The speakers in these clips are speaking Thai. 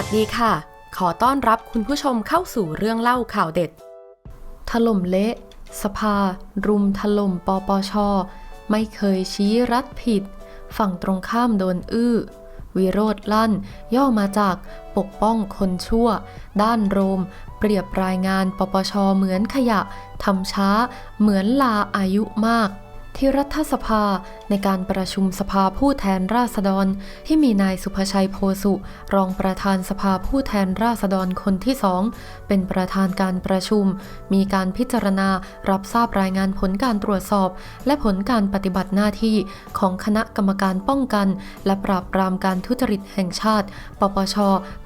วัสดีค่ะ ขอต้อนรับคุณผู้ชมเข้าสู่เรื่องเล่าข่าวเด็ด ถล่มเละ สภา รุมถล่มปปช ไม่เคยชี้รัฐผิด ฝั่งตรงข้ามโดนอื้อ วิโรธลั่น ย่อมาจากปกป้องคนชั่ว ด้านโรม เปรียบรายงานปปชเหมือนขยะทำช้า เหมือนลาอายุมาก ที่รัฐสภาในการประชุมสภาผู้แทนราษฎร ที่มีนายสุภชัยโพสุ รองประธานสภาผู้แทนราษฎรคนที่สองเป็นประธานการประชุม มีการพิจารณารับทราบรายงานผลการตรวจสอบ และผลการปฏิบัติหน้าที่ของคณะกรรมการป้องกัน และปราบปรามการทุจริตแห่งชาติ ปปช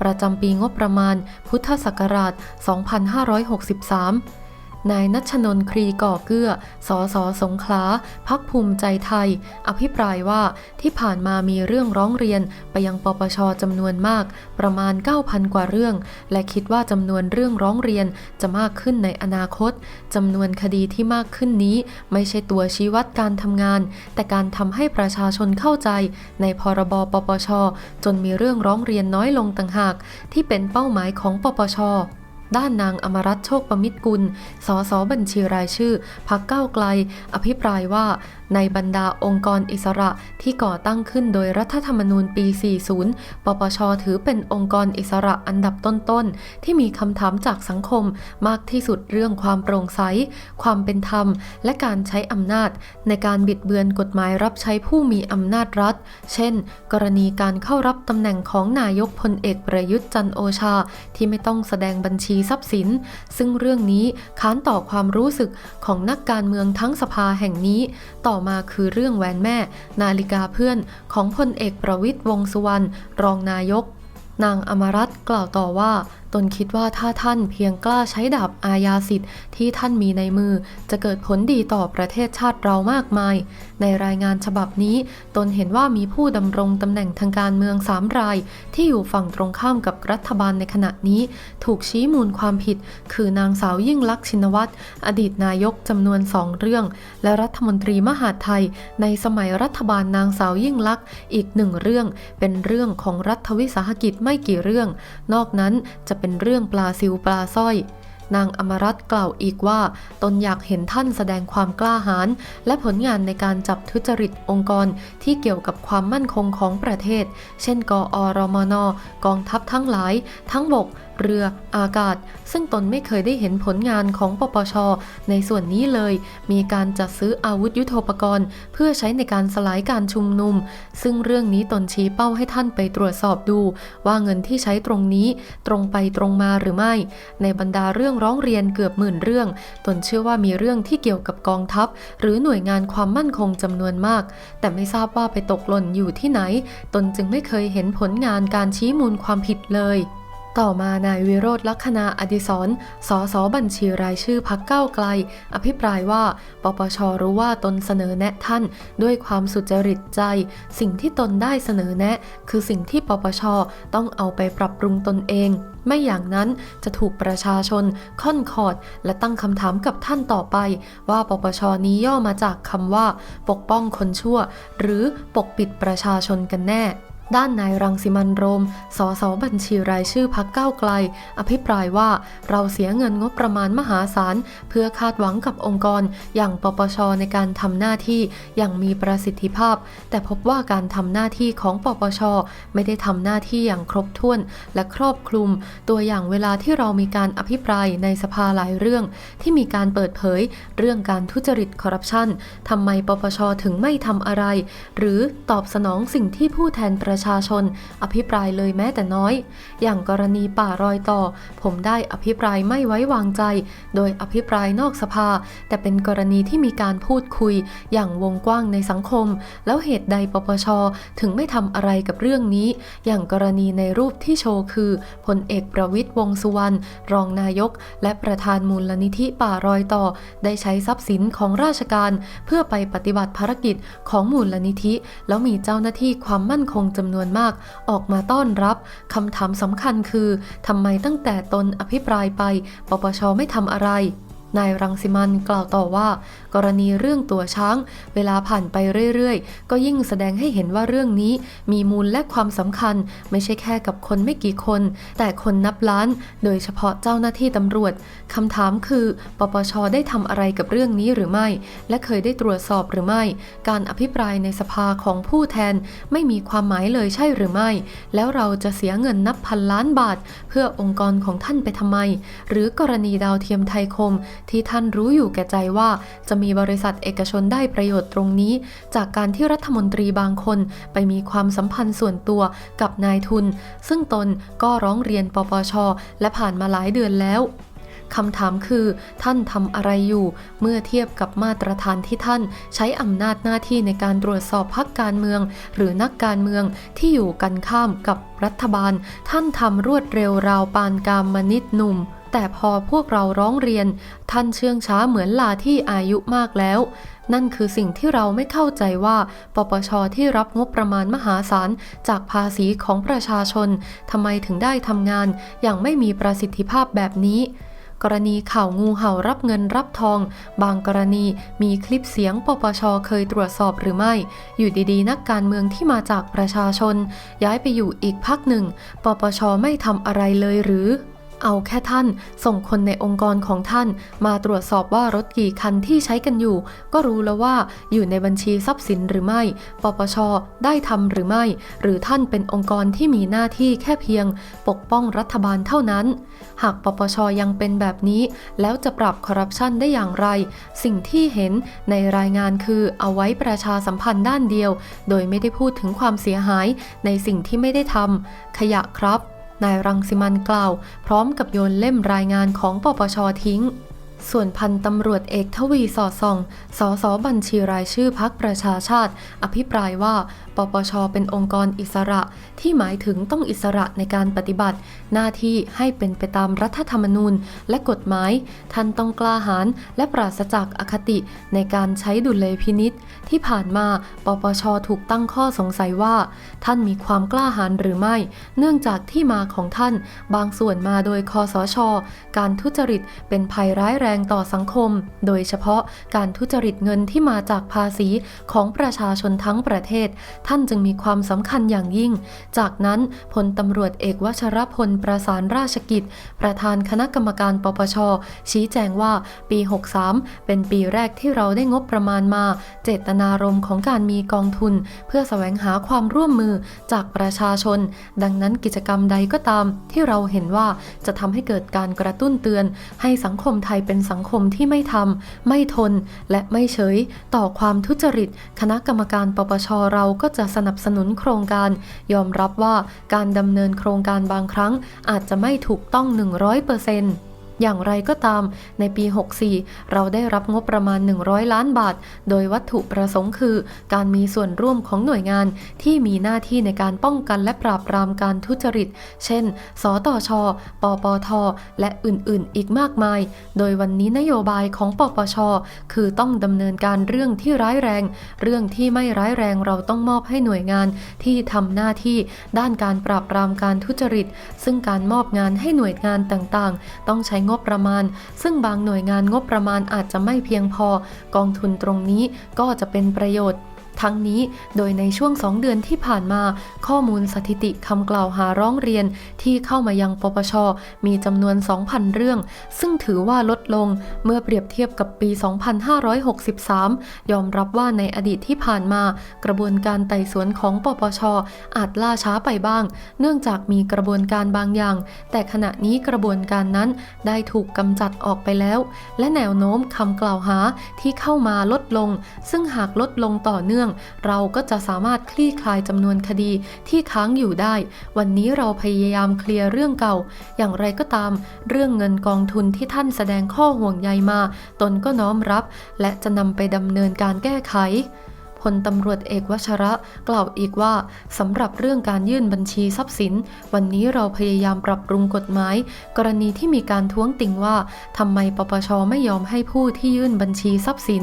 ประจำปีงบประมาณ พุทธศักราช 2563 นายนัชนน์ครีก่อเกื้อ สสสงขลาพักภูมิใจไทย อภิปรายว่าที่ผ่านมามีเรื่องร้องเรียนไปยังปปชจำนวนมาก ประมาณ 9,000 กว่าเรื่อง และคิดว่าจำนวนเรื่องร้องเรียนจะมากขึ้นในอนาคตจำนวนคดีที่มากขึ้นนี้ ไม่ใช่ตัวชี้วัดการทำงาน แต่การทำให้ประชาชนเข้าใจ ในพรบปปช จนมีเรื่องร้องเรียนน้อยลงต่างหาก ที่เป็นเป้าหมายของปปช ด้านนางอมรัตโชคประมิตรกุล สสบัญชีรายชื่อ พักเก้าไกล อภิปรายว่า ในบรรดาองค์กรอิสระที่ก่อตั้งขึ้นโดยรัฐธรรมนูญปี 40 ปปช ถือเป็นองค์กรอิสระอันดับต้นๆ ที่มีคำถามจากสังคมมากที่สุดเรื่องความโปร่งใส ความเป็นธรรม และการใช้อำนาจ ในการบิดเบือนกฎหมายรับใช้ผู้มีอำนาจรัฐ เช่น กรณีการเข้ารับตำแหน่งของนายกพลเอกประยุทธ์จันโอชา ที่ไม่ต้องแสดงบัญชีทรัพย์สิน ซึ่งเรื่องนี้ค้านต่อความรู้สึกของนักการเมืองทั้งสภาแห่งนี้ ต่อมาคือเรื่องแหวนแม่ นาฬิกาเพื่อนของพลเอกประวิตยวงสุวรรณรองนายก นางอมรัตน์กล่าวต่อว่า ตนคิดว่าถ้าท่านเพียงกล้าใช้ดาบอาญาสิทธิ์ที่ท่านมีในมือ จะเกิดผลดีต่อประเทศชาติเรามากมาย ในรายงานฉบับนี้ ตนเห็นว่ามีผู้ดำรงตำแหน่งทางการเมืองสามราย ที่อยู่ฝั่งตรงข้ามกับรัฐบาลในขณะนี้ ถูกชี้มูลความผิด คือนางสาวยิ่งลักษณ์ชินวัตรอดีตนายกจำนวนสองเรื่อง และรัฐมนตรีมหาดไทย ในสมัยรัฐบาลนางสาวยิ่งลักษณ์อีกหนึ่งเรื่อง เป็นเรื่องของรัฐวิสาหกิจไม่กี่เรื่อง นอกนั้นจะเป็นเรื่องปลาซิวปลาสร้อย นางอมรัตกล่าวอีกว่า ตนอยากเห็นท่านแสดงความกล้าหาญและผลงานในการจับทุจริตองค์กรที่เกี่ยวกับความมั่นคงของประเทศ เช่น กอรมน กองทัพทั้งหลาย ทั้งบก เรือ อากาศ ซึ่งตนไม่เคยได้เห็นผลงานของปปช ในส่วนนี้เลย มีการจัดซื้ออาวุธยุโทโธปกรณ์ เพื่อใช้ในการสลายการชุมนุม ซึ่งเรื่องนี้ตนชี้เป้าให้ท่านไปตรวจสอบดู ว่าเงินที่ใช้ตรงนี้ตรงไปตรงมาหรือไม่ ในบรรดาเรื่องร้องเรียนเกือบหมื่นเรื่อง ตนเชื่อว่ามีเรื่องที่เกี่ยวกับกองทัพ หรือหน่วยงานความมั่นคงจำนวนมาก แต่ไม่ทราบว่าไปตกหล่นอยู่ที่ไหน ตนจึงไม่เคยเห็นผลงานการชี้มูลความผิดเลย ต่อมานายวิโรธลักษณาอดิศรสสบัญชีรายชื่อพักเก้าไกล อภิปรายว่า ปปชรู้ว่าตนเสนอแนะท่านด้วยความสุจริตใจ สิ่งที่ตนได้เสนอแนะ คือสิ่งที่ปปชต้องเอาไปปรับปรุงตนเอง ไม่อย่างนั้นจะถูกประชาชนค่อนคอด และตั้งคำถามกับท่านต่อไป ว่าปปชนี้ย่อมาจากคำว่า ปกป้องคนชั่ว หรือปกปิดประชาชนกันแน่ ด้านนายรังสิมันโรม สสบัญชีรายชื่อพักก้าวไกล อภิปรายว่าเราเสียเงินงบประมาณมหาศาล เพื่อคาดหวังกับองค์กร อย่างปปชในการทำหน้าที่อย่างมีประสิทธิภาพ แต่พบว่าการทำหน้าที่ของปปช ไม่ได้ทำหน้าที่อย่างครบถ้วน และครอบคลุม ตัวอย่างเวลาที่เรามีการอภิปรายในสภาหลายเรื่อง ที่มีการเปิดเผย เรื่องการทุจริตคอร์รัปชันทำไมปปชถึงไม่ทำอะไร หรือตอบสนองสิ่งที่ผู้แทนประชาชน อภิปรายเลยแม้แต่น้อย อย่างกรณีป่ารอยต่อ ผมได้อภิปรายไม่ไว้วางใจ โดยอภิปรายนอกสภา แต่เป็นกรณีที่มีการพูดคุย อย่างวงกว้างในสังคม แล้วเหตุใดปปช ถึงไม่ทำอะไรกับเรื่องนี้ อย่างกรณีในรูปที่โชว์คือพลเอกประวิตยวงสุวรรณรองนายก และประธานมูลนิธิป่ารอยต่อ ได้ใช้ทรัพย์สินของราชการ เพื่อไปปฏิบัติภารกิจของมูลนิธิ แล้วมีเจ้าหน้าที่ความมั่นคงจำนวนมากออกมาต้อนรับคำถามสำคัญคือทำไมตั้งแต่ตนอภิปรายไป ปปชไม่ทำอะไร นายรังสิมันกล่าวต่อว่า กรณีเรื่องตัวช้าง เวลาผ่านไปเรื่อยๆ ก็ยิ่งแสดงให้เห็นว่าเรื่องนี้มีมูลและความสำคัญ ไม่ใช่แค่กับคนไม่กี่คน แต่คนนับล้าน โดยเฉพาะเจ้าหน้าที่ตำรวจคำถามคือ ปปชได้ทำอะไรกับเรื่องนี้หรือไม่ และเคยได้ตรวจสอบหรือไม่ การอภิปรายในสภาของผู้แทนไม่มีความหมายเลยใช่หรือไม่ แล้วเราจะเสียเงินนับพันล้านบาท เพื่อองค์กรของท่านไปทำไม หรือกรณีดาวเทียมไทยคมที่ท่านรู้อยู่แก่ใจว่า จะมีบริษัทเอกชนได้ประโยชน์ตรงนี้ จากการที่รัฐมนตรีบางคนไปมีความสัมพันธ์ส่วนตัวกับนายทุน ซึ่งตนก็ร้องเรียนปปช และผ่านมาหลายเดือนแล้วคำถามคือ ท่านทำอะไรอยู่ เมื่อเทียบกับมาตรฐานที่ท่านใช้อำนาจหน้าที่ในการตรวจสอบพักการเมือง หรือนักการเมืองที่อยู่กันข้ามกับรัฐบาล ท่านทำรวดเร็วราวปานกามมนิดหนุ่ม แต่พอพวกเราร้องเรียน ท่านเชื่องช้าเหมือนลาที่อายุมากแล้ว นั่นคือสิ่งที่เราไม่เข้าใจว่า ปปชที่รับงบประมาณมหาศาลจากภาษีของประชาชนทำไมถึงได้ทำงานอย่างไม่มีประสิทธิภาพแบบนี้กรณีข่าวงูเห่ารับเงินรับทอง บางกรณีมีคลิปเสียงปปชเคยตรวจสอบหรือไม่ อยู่ดีๆ นักการเมืองที่มาจากประชาชน ย้ายไปอยู่อีกพักหนึ่ง ปปชไม่ทำอะไรเลยหรือ เอาแค่ท่าน ส่งคนในองค์กรของท่าน มาตรวจสอบว่ารถกี่คันที่ใช้กันอยู่ ก็รู้แล้วว่าอยู่ในบัญชีทรัพย์สินหรือไม่ ปปช ได้ทำหรือไม่ หรือท่านเป็นองค์กรที่มีหน้าที่แค่เพียง ปกป้องรัฐบาลเท่านั้น หากปปชยังเป็นแบบนี้ แล้วจะปรับคอร์รัปชันได้อย่างไร สิ่งที่เห็นในรายงานคือเอาไว้ประชาสัมพันธ์ด้านเดียว โดยไม่ได้พูดถึงความเสียหายในสิ่งที่ไม่ได้ทำขยะครับ นายรังสิมันกล่าว พร้อมกับโยนเล่มรายงานของปปชทิ้ง ส่วนพันตำรวจเอกทวีสอดส่อง สสบัญชีรายชื่อพักประชาชาติ อภิปรายว่าปปช เป็นองค์กรอิสระที่หมายถึงต้องอิสระในการปฏิบัติ หน้าที่ให้เป็นไปตามรัฐธรรมนูญและกฎหมาย ท่านต้องกล้าหาญและปราศจากอคติในการใช้ดุลยพินิษที่ผ่านมา ปปช ถูกตั้งข้อสงสัยว่า ท่านมีความกล้าหาญหรือไม่ เนื่องจากที่มาของท่านบางส่วนมาโดยคอสช การทุจริตเป็นภัยร้ายแรงต่อสังคม โดยเฉพาะการทุจริตเงินที่มาจากภาษีของประชาชนทั้งประเทศท่านจึงมีความสำคัญอย่างยิ่ง จากนั้นพลตำรวจเอกวชรพลประสานราชกิจ ประธานคณะกรรมการปปช ชี้แจงว่าปี 63 เป็นปีแรกที่เราได้งบประมาณมา เจตนารมณ์ของการมีกองทุน เพื่อแสวงหาความร่วมมือจากประชาชน ดังนั้นกิจกรรมใดก็ตาม ที่เราเห็นว่าจะทำให้เกิดการกระตุ้นเตือน ให้สังคมไทยเป็นสังคมที่ไม่ทำไม่ทน และไม่เฉย ต่อความทุจริต คณะกรรมการปปชเราก็จะสนับสนุนโครงการ ยอมรับว่าการดำเนินโครงการบางครั้งอาจจะไม่ถูกต้อง 100% อย่างไรก็ตาม ในปี 64 เราได้รับงบประมาณ 100 ล้านบาท โดยวัตถุประสงค์คือ การมีส่วนร่วมของหน่วยงานที่มีหน้าที่ในการป้องกันและปราบปรามการทุจริต เช่น สตช ปปท และอื่นๆ อีกมากมาย โดยวันนี้นโยบายของปปช คือต้องดำเนินการเรื่องที่ร้ายแรง เรื่องที่ไม่ร้ายแรงเราต้องมอบให้หน่วยงานที่ทำหน้าที่ด้านการปราบปรามการทุจริต ซึ่งการมอบงานให้หน่วยงานต่างๆ ต้องใช้งบงบประมาณ ซึ่งบางหน่วยงานงบประมาณอาจจะไม่เพียงพอ กองทุนตรงนี้ก็จะเป็นประโยชน์ ทั้งนี้โดยในช่วง 2 เดือนที่ผ่านมา ข้อมูลสถิติคำกล่าวหาร้องเรียนที่เข้ามายังปปช มีจำนวน 2,000 เรื่อง ซึ่งถือว่าลดลงเมื่อเปรียบเทียบกับปี 2563 ยอมรับว่าในอดีตที่ผ่านมา กระบวนการไต่สวนของปปช อาจล่าช้าไปบ้าง เนื่องจากมีกระบวนการบางอย่าง แต่ขณะนี้กระบวนการนั้นได้ถูกกำจัดออกไปแล้ว และแนวโน้มคำกล่าวหาที่เข้ามาลดลง ซึ่งหากลดลงต่อเนื่องเราก็จะสามารถคลี่คลายจำนวนคดีที่ค้างอยู่ได้ วันนี้เราพยายามเคลียร์เรื่องเก่า อย่างไรก็ตาม เรื่องเงินกองทุนที่ท่านแสดงข้อห่วงใยมา ตนก็น้อมรับ และจะนำไปดำเนินการแก้ไข พลตำรวจเอกวชระกล่าวอีกว่าสำหรับเรื่องการยื่นบัญชีทรัพย์สิน วันนี้เราพยายามปรับปรุงกฎหมาย กรณีที่มีการท้วงติงว่าทำไมปปชไม่ยอมให้ผู้ที่ยื่นบัญชีทรัพย์สิน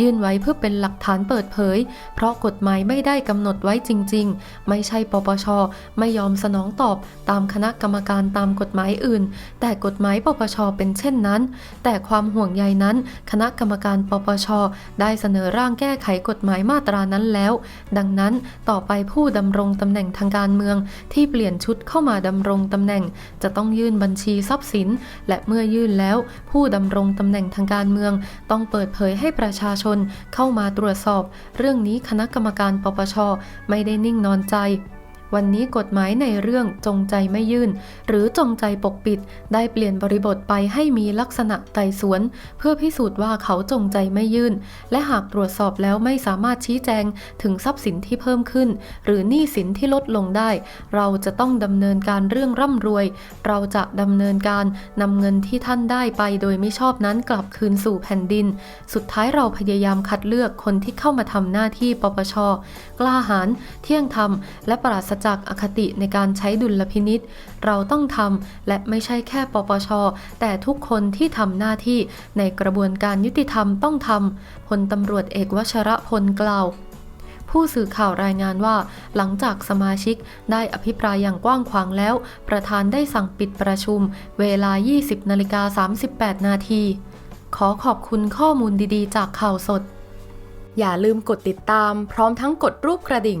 ยื่นไว้เพื่อเป็นหลักฐานเปิดเผย เพราะกฎหมายไม่ได้กำหนดไว้จริง ๆ ไม่ใช่ปปชไม่ยอมสนองตอบตามคณะกรรมการตามกฎหมายอื่น แต่กฎหมายปปชเป็นเช่นนั้น แต่ความห่วงใยนั้น คณะกรรมการปปชได้เสนอร่างแก้ไขกฎหมายมาตรานั้นแล้ว ดังนั้นต่อไปผู้ดำรงตำแหน่งทางการเมืองที่เปลี่ยนชุดเข้ามาดำรงตำแหน่ง จะต้องยื่นบัญชีทรัพย์สิน และเมื่อยื่นแล้ว ผู้ดำรงตำแหน่งทางการเมือง ต้องเปิดเผยให้ประชาชนเข้ามาตรวจสอบ เรื่องนี้คณะกรรมการปปชไม่ได้นิ่งนอนใจ วันนี้กฎหมายในเรื่องจงใจไม่ยื่น หรือจงใจปกปิด ได้เปลี่ยนบริบทไปให้มีลักษณะไต่สวน เพื่อพิสูจน์ว่าเขาจงใจไม่ยื่น และหากตรวจสอบแล้วไม่สามารถชี้แจงถึงทรัพย์สินที่เพิ่มขึ้น หรือหนี้สินที่ลดลงได้ เราจะต้องดำเนินการเรื่องร่ำรวย เราจะดำเนินการนำเงินที่ท่านได้ไปโดยไม่ชอบนั้นกลับคืนสู่แผ่นดิน สุดท้ายเราพยายามคัดเลือกคนที่เข้ามาทำหน้าที่ปปช กล้าหาญเที่ยงธรรม และปราศจากอคติในการใช้ดุลพินิษเราต้องทำและไม่ใช่แค่ปปช แต่ทุกคนที่ทำหน้าที่ในกระบวนการยุติธรรมต้องทำพลตำรวจเอกวชระพลกล่าวผู้สื่อข่าวรายงานว่า หลังจากสมาชิกได้อภิปรายอย่างกว้างขวางแล้ว ประธานได้สั่งปิดประชุม เวลา 20นาฬิกา38 นาที ขอขอบคุณข้อมูลดีๆ จากข่าวสด อย่าลืมกดติดตามพร้อมทั้งกดรูปกระดิ่ง